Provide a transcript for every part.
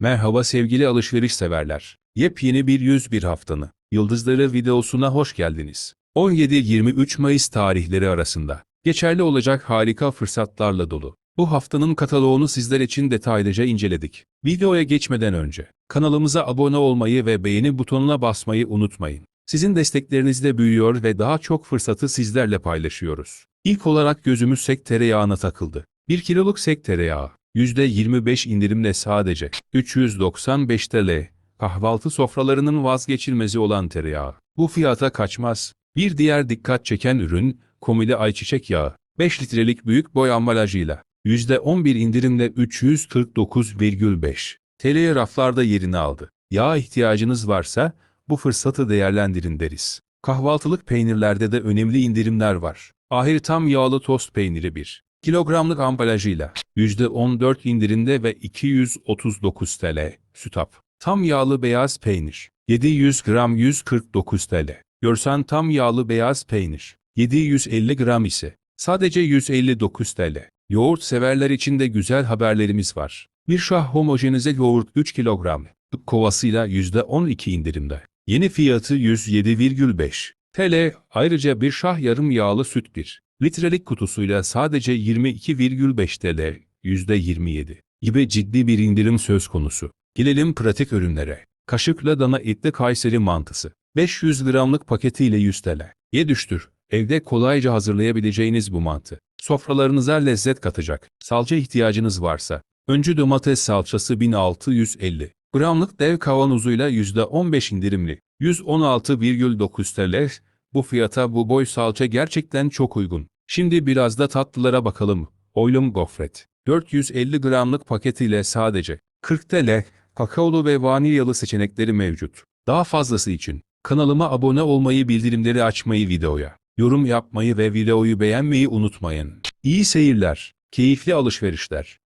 Merhaba sevgili alışveriş severler. Yepyeni bir 101 haftanı. Yıldızları videosuna hoş geldiniz. 17-23 Mayıs tarihleri arasında geçerli olacak harika fırsatlarla dolu. Bu haftanın kataloğunu sizler için detaylıca inceledik. Videoya geçmeden önce kanalımıza abone olmayı ve beğeni butonuna basmayı unutmayın. Sizin desteklerinizle büyüyor ve daha çok fırsatı sizlerle paylaşıyoruz. İlk olarak gözümüz sek tereyağına takıldı. 1 kiloluk sek tereyağı %25 indirimle sadece 395 TL. Kahvaltı sofralarının vazgeçilmezi olan tereyağı. Bu fiyata kaçmaz. Bir diğer dikkat çeken ürün, komili ayçiçek yağı. 5 litrelik büyük boy ambalajıyla. %11 indirimle 349,5 TL'ye raflarda yerini aldı. Yağ ihtiyacınız varsa bu fırsatı değerlendirin deriz. Kahvaltılık peynirlerde de önemli indirimler var. Ahir tam yağlı tost peyniri 1 kilogramlık ambalajıyla %14 indirimde ve 239 TL. Sütap. Tam yağlı beyaz peynir. 700 gram 149 TL. Görsen tam yağlı beyaz peynir. 750 gram ise sadece 159 TL. Yoğurt severler için de güzel haberlerimiz var. Bir şah homojenize yoğurt 3 kilogram. Kovasıyla %12 indirimde. Yeni fiyatı 107,5 TL. Ayrıca bir şah yarım yağlı süt 1 litrelik kutusuyla sadece 22,5 TL, %27 gibi ciddi bir indirim söz konusu. Gelelim pratik ürünlere. Kaşıkla dana etli Kayseri mantısı. 500 gramlık paketiyle 100 TL. Ye düştür. Evde kolayca hazırlayabileceğiniz bu mantı. Sofralarınıza lezzet katacak. Salça ihtiyacınız varsa. Öncü domates salçası 1650 gramlık dev kavanozuyla %15 indirimli. 116,9 TL. Bu fiyata bu boy salça gerçekten çok uygun. Şimdi biraz da tatlılara bakalım. Oylum gofret. 450 gramlık paketiyle sadece 40 TL, kakaolu ve vanilyalı seçenekleri mevcut. Daha fazlası için kanalıma abone olmayı, bildirimleri açmayı videoya, yorum yapmayı ve videoyu beğenmeyi unutmayın. İyi seyirler, keyifli alışverişler.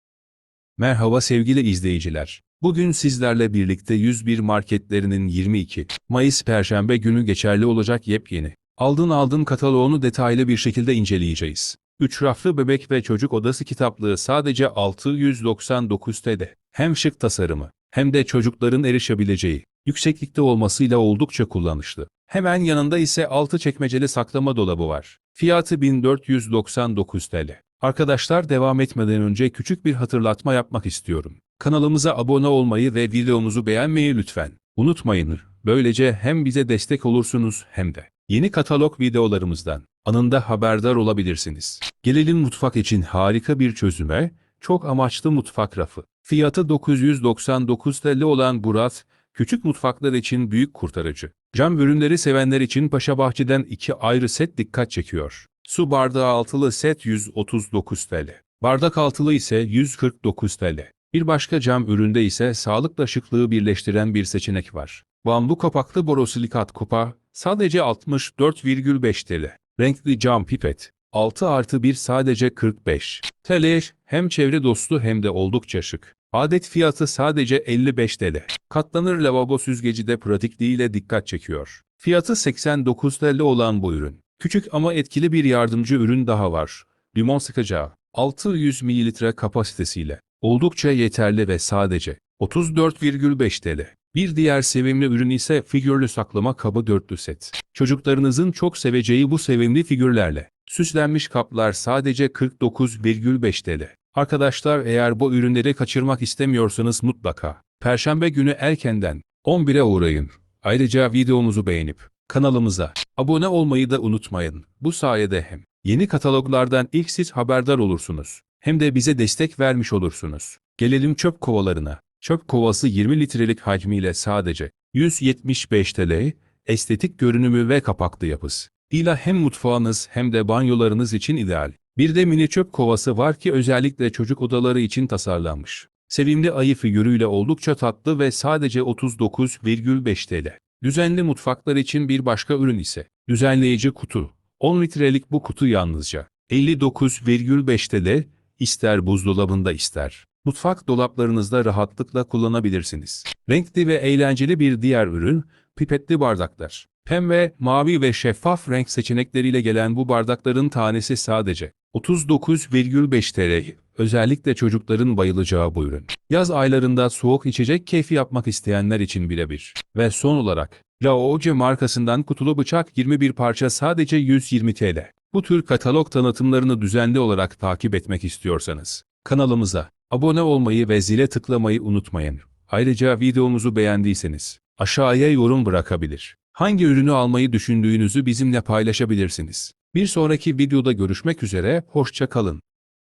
Merhaba sevgili izleyiciler. Bugün sizlerle birlikte 101 marketlerinin 22 Mayıs Perşembe günü geçerli olacak yepyeni Aldın aldın kataloğunu detaylı bir şekilde inceleyeceğiz. 3 raflı bebek ve çocuk odası kitaplığı sadece 699 TL. Hem şık tasarımı hem de çocukların erişebileceği yükseklikte olmasıyla oldukça kullanışlı. Hemen yanında ise altı çekmeceli saklama dolabı var. Fiyatı 1499 TL. Arkadaşlar devam etmeden önce küçük bir hatırlatma yapmak istiyorum. Kanalımıza abone olmayı ve videomuzu beğenmeyi lütfen unutmayın. Böylece hem bize destek olursunuz hem de yeni katalog videolarımızdan anında haberdar olabilirsiniz. Gelelim mutfak için harika bir çözüme, çok amaçlı mutfak rafı. Fiyatı 999 TL olan Burat, küçük mutfaklar için büyük kurtarıcı. Cam ürünleri sevenler için Paşa Bahçe'den iki ayrı set dikkat çekiyor. Su bardağı altılı set 139 TL. Bardak altılı ise 149 TL. Bir başka cam üründe ise sağlıkla şıklığı birleştiren bir seçenek var. Bambu kapaklı borosilikat kupa sadece 64,5 TL. Renkli cam pipet 6 artı 1 sadece 45 TL. Hem çevre dostu hem de oldukça şık. Adet fiyatı sadece 55 TL. Katlanır lavabo süzgeci de pratikliğiyle dikkat çekiyor. Fiyatı 89 TL olan bu ürün. Küçük ama etkili bir yardımcı ürün daha var. Limon sıkacağı. 600 ml kapasitesiyle. Oldukça yeterli ve sadece 34,5 TL. Bir diğer sevimli ürün ise figürlü saklama kabı dörtlü set. Çocuklarınızın çok seveceği bu sevimli figürlerle. Süslenmiş kaplar sadece 49,5 TL. Arkadaşlar eğer bu ürünleri kaçırmak istemiyorsanız mutlaka Perşembe günü erkenden 11'e uğrayın. Ayrıca videomuzu beğenip kanalımıza abone olmayı da unutmayın. Bu sayede hem yeni kataloglardan ilk siz haberdar olursunuz hem de bize destek vermiş olursunuz. Gelelim çöp kovalarına. Çöp kovası 20 litrelik hacmiyle sadece 175 TL, estetik görünümü ve kapaklı yapısı. İla hem mutfağınız hem de banyolarınız için ideal. Bir de mini çöp kovası var ki özellikle çocuk odaları için tasarlanmış. Sevimli ayı figürüyle oldukça tatlı ve sadece 39,5 TL. Düzenli mutfaklar için bir başka ürün ise düzenleyici kutu. 10 litrelik bu kutu yalnızca 59,5 TL, ister buzdolabında ister mutfak dolaplarınızda rahatlıkla kullanabilirsiniz. Renkli ve eğlenceli bir diğer ürün, pipetli bardaklar. Pembe, mavi ve şeffaf renk seçenekleriyle gelen bu bardakların tanesi sadece 39,5 TL. Özellikle çocukların bayılacağı bu ürün. Yaz aylarında soğuk içecek keyfi yapmak isteyenler için birebir. Ve son olarak, Laoce markasından kutulu bıçak 21 parça sadece 120 TL. Bu tür katalog tanıtımlarını düzenli olarak takip etmek istiyorsanız, kanalımıza abone olmayı ve zile tıklamayı unutmayın. Ayrıca videomuzu beğendiyseniz, aşağıya yorum bırakabilir. Hangi ürünü almayı düşündüğünüzü bizimle paylaşabilirsiniz. Bir sonraki videoda görüşmek üzere, hoşça kalın.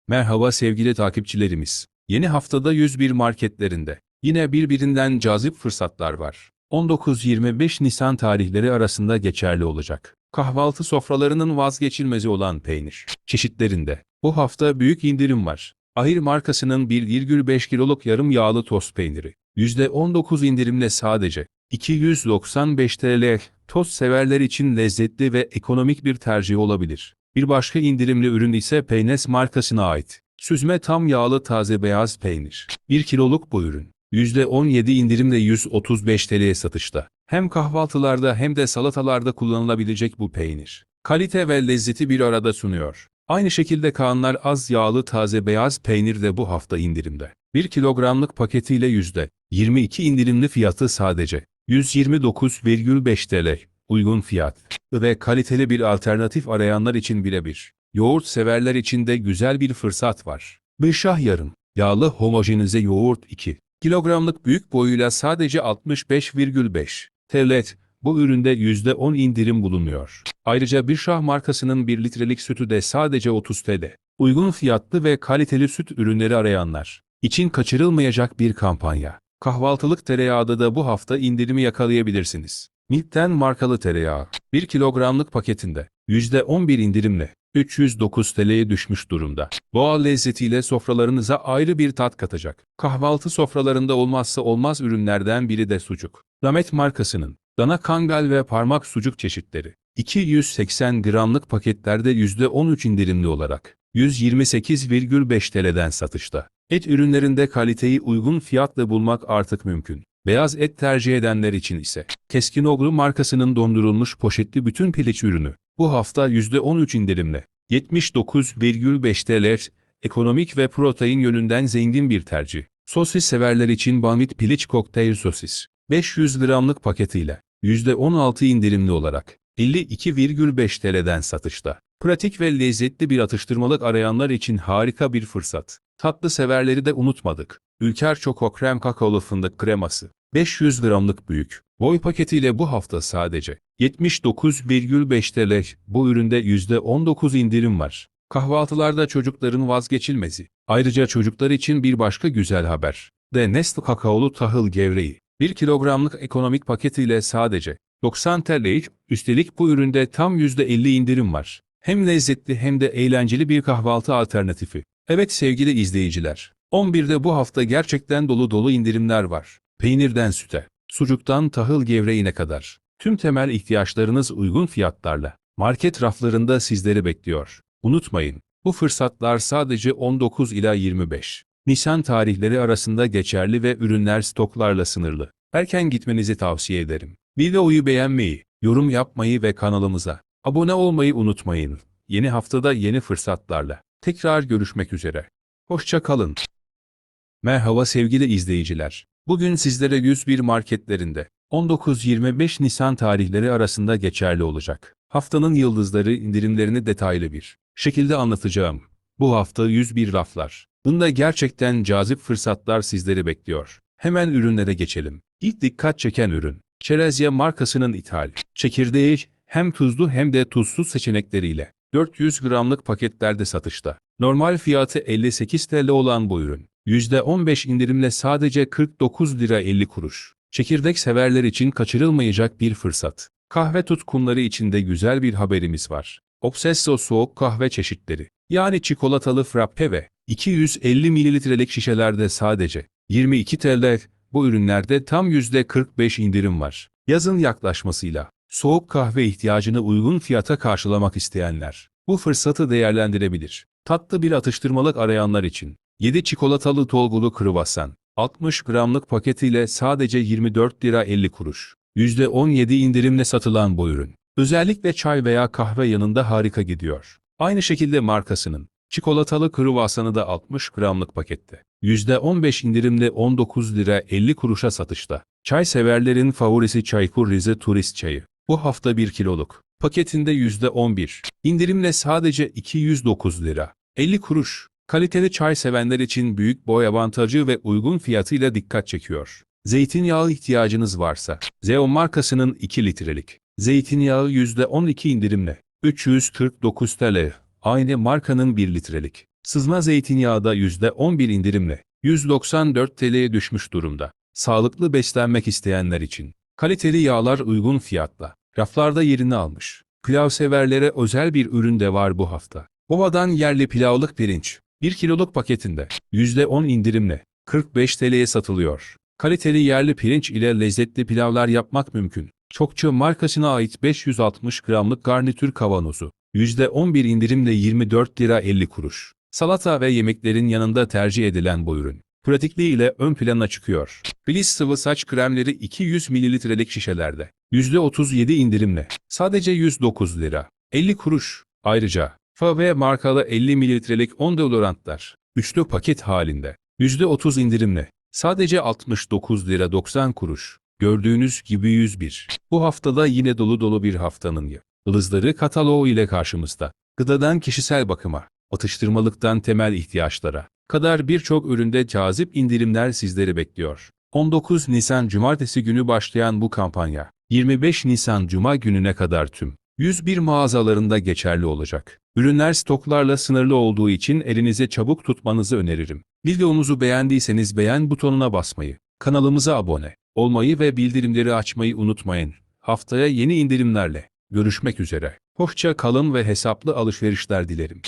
Merhaba sevgili takipçilerimiz. Yeni haftada 101 marketlerinde yine birbirinden cazip fırsatlar var. 19-25 Nisan tarihleri arasında geçerli olacak. Kahvaltı sofralarının vazgeçilmezi olan peynir çeşitlerinde bu hafta büyük indirim var. Ahir markasının 1,5 kiloluk yarım yağlı tost peyniri %19 indirimle sadece 295 TL tost severler için lezzetli ve ekonomik bir tercih olabilir. Bir başka indirimli ürün ise Peynes markasına ait. Süzme tam yağlı taze beyaz peynir. 1 kiloluk bu ürün. %17 indirimle 135 TL'ye satışta. Hem kahvaltılarda hem de salatalarda kullanılabilecek bu peynir. Kalite ve lezzeti bir arada sunuyor. Aynı şekilde Kaanlar az yağlı taze beyaz peynir de bu hafta indirimde. 1 kilogramlık paketiyle %22 indirimli fiyatı sadece 129,5 TL. Uygun fiyat ve kaliteli bir alternatif arayanlar için birebir. Yoğurt severler için de güzel bir fırsat var. Bışah yarım. Yağlı homojenize yoğurt 2 kilogramlık büyük boyuyla sadece 65,5 TL. Bu üründe %10 indirim bulunuyor. Ayrıca Birşah markasının 1 litrelik sütü de sadece 30 TL. Uygun fiyatlı ve kaliteli süt ürünleri arayanlar için kaçırılmayacak bir kampanya. Kahvaltılık tereyağda da bu hafta indirimi yakalayabilirsiniz. Milk'ten markalı tereyağı 1 kilogramlık paketinde %11 indirimle 309 TL'ye düşmüş durumda. Doğal lezzetiyle sofralarınıza ayrı bir tat katacak. Kahvaltı sofralarında olmazsa olmaz ürünlerden biri de sucuk. Damet markasının dana kangal ve parmak sucuk çeşitleri 280 gramlık paketlerde %13 indirimli olarak 128,5 TL'den satışta. Et ürünlerinde kaliteyi uygun fiyatla bulmak artık mümkün. Beyaz et tercih edenler için ise Keskinoglu markasının dondurulmuş poşetli bütün piliç ürünü bu hafta %13 indirimle 79,5 TL ekonomik ve protein yönünden zengin bir tercih. Sosis severler için Banvit piliç kokteyl sosis 500 gramlık paketiyle %16 indirimli olarak 52,5 TL'den satışta. Pratik ve lezzetli bir atıştırmalık arayanlar için harika bir fırsat. Tatlı severleri de unutmadık. Ülker Çoko Krem Kakaolu Fındık Kreması 500 gramlık büyük. Boy paketiyle bu hafta sadece 79,5 TL. Bu üründe %19 indirim var. Kahvaltılarda çocukların vazgeçilmezi. Ayrıca çocuklar için bir başka güzel haber. De Nestle kakaolu tahıl gevreği. 1 kilogramlık ekonomik paketiyle sadece 90 TL. Üstelik bu üründe tam %50 indirim var. Hem lezzetli hem de eğlenceli bir kahvaltı alternatifi. Evet sevgili izleyiciler, 11'de bu hafta gerçekten dolu dolu indirimler var. Peynirden süte, sucuktan tahıl gevreğine kadar. Tüm temel ihtiyaçlarınız uygun fiyatlarla market raflarında sizleri bekliyor. Unutmayın, bu fırsatlar sadece 19 ila 25 Nisan tarihleri arasında geçerli ve ürünler stoklarla sınırlı. Erken gitmenizi tavsiye ederim. Videoyu beğenmeyi, yorum yapmayı ve kanalımıza abone olmayı unutmayın. Yeni haftada yeni fırsatlarla tekrar görüşmek üzere. Hoşça kalın. Merhaba sevgili izleyiciler. Bugün sizlere 101 marketlerinde 19-25 Nisan tarihleri arasında geçerli olacak. Haftanın yıldızları indirimlerini detaylı bir şekilde anlatacağım. Bu hafta 101 raflar. Bunda gerçekten cazip fırsatlar sizleri bekliyor. Hemen ürünlere geçelim. İlk dikkat çeken ürün. Çerezya markasının ithal. Çekirdeği hem tuzlu hem de tuzsuz seçenekleriyle 400 gramlık paketlerde satışta. Normal fiyatı 58 TL olan bu ürün. %15 indirimle sadece 49 lira 50 kuruş. Çekirdek severler için kaçırılmayacak bir fırsat. Kahve tutkunları için de güzel bir haberimiz var. Obsesso soğuk kahve çeşitleri. Yani çikolatalı frappe ve 250 mililitrelik şişelerde sadece 22 TL. Bu ürünlerde tam %45 indirim var. Yazın yaklaşmasıyla soğuk kahve ihtiyacını uygun fiyata karşılamak isteyenler bu fırsatı değerlendirebilir. Tatlı bir atıştırmalık arayanlar için 7 çikolatalı tolgulu kruvasan 60 gramlık paketiyle sadece 24 lira 50 kuruş. %17 indirimle satılan bu ürün. Özellikle çay veya kahve yanında harika gidiyor. Aynı şekilde markasının çikolatalı kruvasanı da 60 gramlık pakette. %15 indirimle 19 lira 50 kuruşa satışta. Çay severlerin favorisi Çaykur Rize Turist Çayı. Bu hafta 1 kiloluk. Paketinde %11. indirimle sadece 209 lira. 50 kuruş. Kaliteli çay sevenler için büyük boy avantajı ve uygun fiyatıyla dikkat çekiyor. Zeytinyağı ihtiyacınız varsa, Zeo markasının 2 litrelik. Zeytinyağı %12 indirimle. 349 TL. Aynı markanın 1 litrelik. Sızma zeytinyağı da %11 indirimle. 194 TL'ye düşmüş durumda. Sağlıklı beslenmek isteyenler için. Kaliteli yağlar uygun fiyatla. Raflarda yerini almış. Pilav severlere özel bir ürün de var bu hafta. Ova'dan yerli pilavlık pirinç. 1 kiloluk paketinde %10 indirimle 45 TL'ye satılıyor. Kaliteli yerli pirinç ile lezzetli pilavlar yapmak mümkün. Çokça markasına ait 560 gramlık garnitür kavanozu. %11 indirimle 24 lira 50 kuruş. Salata ve yemeklerin yanında tercih edilen bu ürün. Pratikliği ile ön plana çıkıyor. Bliss sıvı saç kremleri 200 mililitrelik şişelerde. %37 indirimle. Sadece 109 lira. 50 kuruş. Ayrıca Fave markalı 50 mililitrelik 10 deodorantlar. Üçlü paket halinde. %30 indirimle. Sadece 69 lira 90 kuruş. Gördüğünüz gibi 101. Bu haftada yine dolu dolu bir haftanın ya. Yıldızları kataloğu ile karşımızda. Gıdadan kişisel bakıma, atıştırmalıktan temel ihtiyaçlara kadar birçok üründe cazip indirimler sizleri bekliyor. 19 Nisan Cumartesi günü başlayan bu kampanya, 25 Nisan Cuma gününe kadar tüm 101 mağazalarında geçerli olacak. Ürünler stoklarla sınırlı olduğu için elinize çabuk tutmanızı öneririm. Videomuzu beğendiyseniz beğen butonuna basmayı, kanalımıza abone olmayı ve bildirimleri açmayı unutmayın. Haftaya yeni indirimlerle görüşmek üzere. Hoşça kalın ve hesaplı alışverişler dilerim.